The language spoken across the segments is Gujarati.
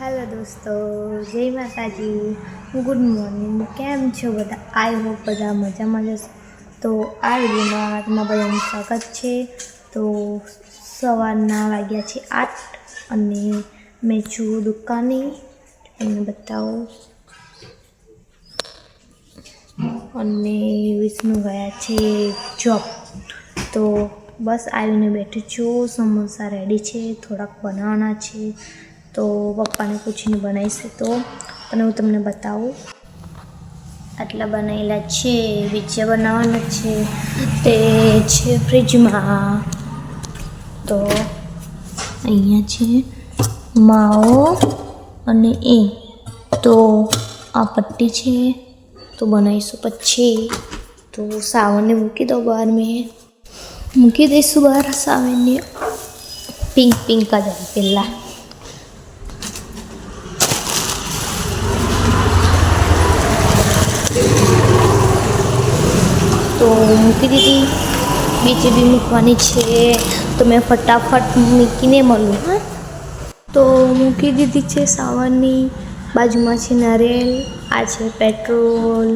હેલો દોસ્તો, જય માતાજી. Good morning. કેમ છો બધા? આઈ હોપ બધા મજામાં જશો તો આ વિડીયોમાં તમારા બધાનું સ્વાગત છે. તો સવારના વાગ્યા છે આઠ અને મેં છું દુકાને. તમને બતાવો. અને વિષ્ણુ ગયા છે જોબ તો બસ આવીને બેઠી છું. સમોસા રેડી છે, થોડાક બનાવવાના છે. તો પપ્પાને પૂછીને બનાવીશે તો. અને હું તમને બતાવું. આટલા બનાવેલા છે, બીજા બનાવવાના છે. તે છે ફ્રીજમાં. તો અહીંયા છે માવો અને એ. તો આ પટ્ટી છે, તો બનાવીશું પછી. તો સાવનને મૂકી દો બહાર મેં. મૂકી દઈશું બહાર સાવનને. પિંક પિંક જ પહેલાં. તો મૂકી દીધી. બીજી બી મૂકવાની છે. તો મેં ફટાફટ મૂકીને મળું હા. તો મૂકી દીધી છે સાવરની બાજુમાં છે નારિયેલ, આ છે પેટ્રોલ.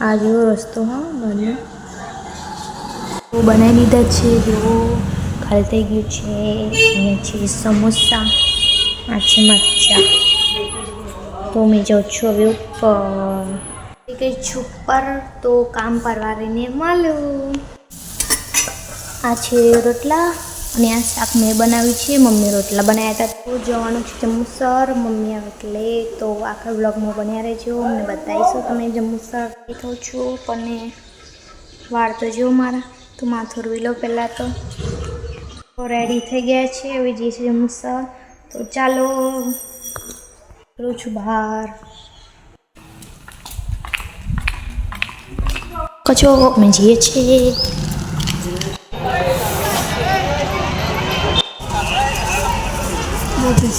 આ જેવો રસ્તો, હા, બને. તો બનાવી લીધા છે જેવો ખાલી થઈ ગયું છે. અહીંયા છે સમોસા, આ છે મચ્છા તો મેં જાઉં છું હવે ઉપર. ગઈ છું ઉપર તો કામ પરવારીને માલું આ છે રોટલા અને આ શાક મેં બનાવ્યું છે. મમ્મી રોટલા બનાવ્યા હતા. તો જવાનું છે જમ્મુસર મમ્મી એટલે તો આખા બ્લોગમાં બન્યા રહેજો. અમને બતાવીશું તમે જમ્મુસર થઉં છું. પણ વાળ તો જો મારા. તો માથું રોઈ લો પહેલાં તો. તો રેડી થઈ ગયા છે. હવે જઈએ છીએ જમ્મુસર તો ચાલો. કરું છું બહાર. કચો અમે જઈએ છીએ બધું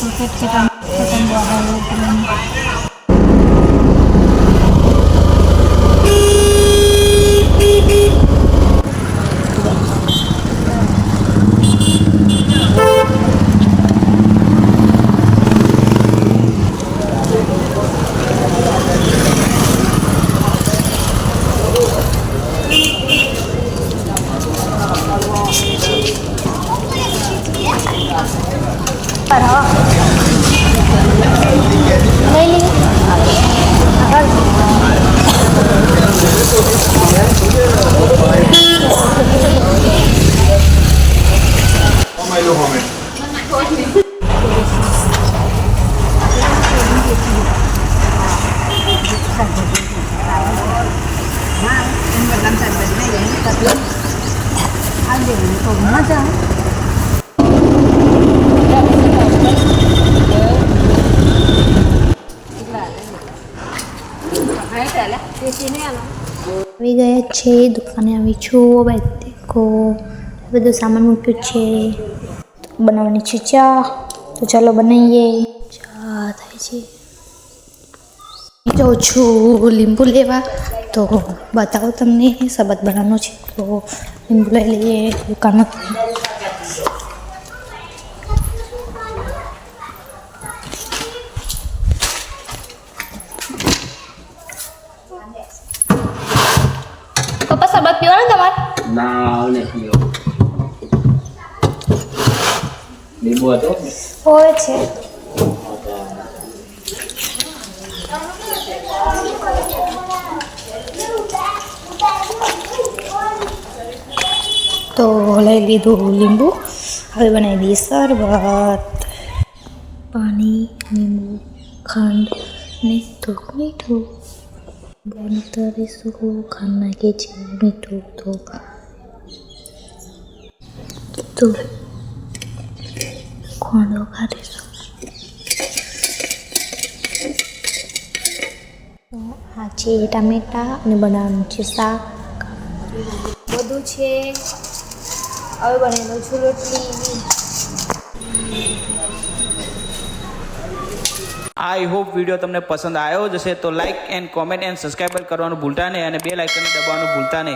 સફેદ પતંગ પતંગ લઈ લઈએ આવી ગયા છે, દુકાને આવી છું, હવે દેખો, બધું સામાન મૂક્યું છે. બનાવવાની છે ચા, તો ચાલો બનાવીએ. ચા થાય છે. જાઉં છું લીંબુ લેવા, તો બતાવો તમને, શરબત બનાવવાનો છે, તો લીંબુ લઈ લઈએ દુકાનમાંથી શરબત ને તમારે ના નથી પીવો લીંબુ હતો હોય છે તો લઈ લીધું લીંબુ હવે બનાવી દઈએ શરબત પાણી લીંબુ ખાંડ ને થોડું મીઠું નાખીએ છીએ મીઠું તો તો ખોંડો કાઢીશું તો આ છે ટામેટા અને બનાવવાનું છે શાક બધું છે હવે બનેલું છું રોટલી આઈ હોપ વીડિયો તમને પસંદ આવ્યો જશે તો like and comment and subscribe કરવાનું ભૂલતા નહીં અને બે લાઇકનને દબાવવાનું ભૂલતા નહીં.